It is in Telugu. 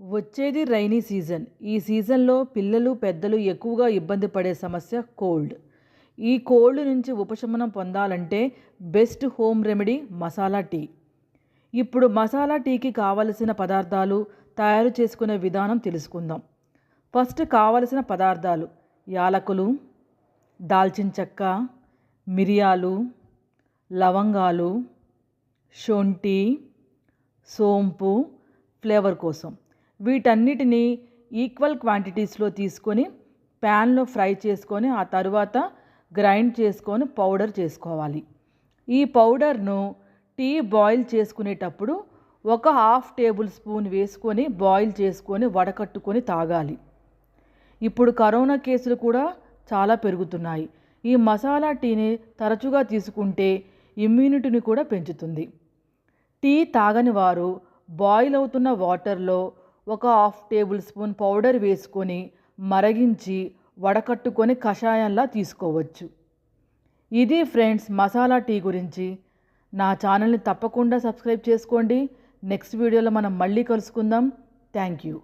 వచ్చేది రైనీ సీజన్. ఈ సీజన్లో పిల్లలు పెద్దలు ఎక్కువగా ఇబ్బంది పడే సమస్య కోల్డ్. ఈ కోల్డ్ నుంచి ఉపశమనం పొందాలంటే best home remedy masala tea. ఇప్పుడు మసాలా టీకి కావలసిన పదార్థాలు తయారు చేసుకునే విధానం తెలుసుకుందాం. ఫస్ట్ కావలసిన పదార్థాలు యాలకులు దాల్చిన చెక్క మిరియాలు లవంగాలు శొంఠి సోంపు ఫ్లేవర్ కోసం. వీటన్నిటిని ఈక్వల్ క్వాంటిటీస్లో తీసుకొని ప్యాన్లో ఫ్రై చేసుకొని ఆ తర్వాత గ్రైండ్ చేసుకొని పౌడర్ చేసుకోవాలి. ఈ పౌడర్ను టీ బాయిల్ చేసుకునేటప్పుడు ఒక హాఫ్ టేబుల్ స్పూన్ వేసుకొని బాయిల్ చేసుకొని వడకట్టుకొని తాగాలి. ఇప్పుడు కరోనా కేసులు కూడా చాలా పెరుగుతున్నాయి. ఈ మసాలా టీని తరచుగా తీసుకుంటే ఇమ్యూనిటీని కూడా పెంచుతుంది. టీ తాగని వారు బాయిల్ అవుతున్న వాటర్లో ఒక హాఫ్ టేబుల్ స్పూన్ పౌడర్ వేసుకొని మరగించి వడకట్టుకొని కషాయంలా తీసుకోవచ్చు. ఇది ఫ్రెండ్స్ మసాలా టీ గురించి. నా ఛానల్ని తప్పకుండా సబ్స్క్రైబ్ చేసుకోండి. నెక్స్ట్ వీడియోలో మనం మళ్ళీ కలుసుకుందాం. Thank you.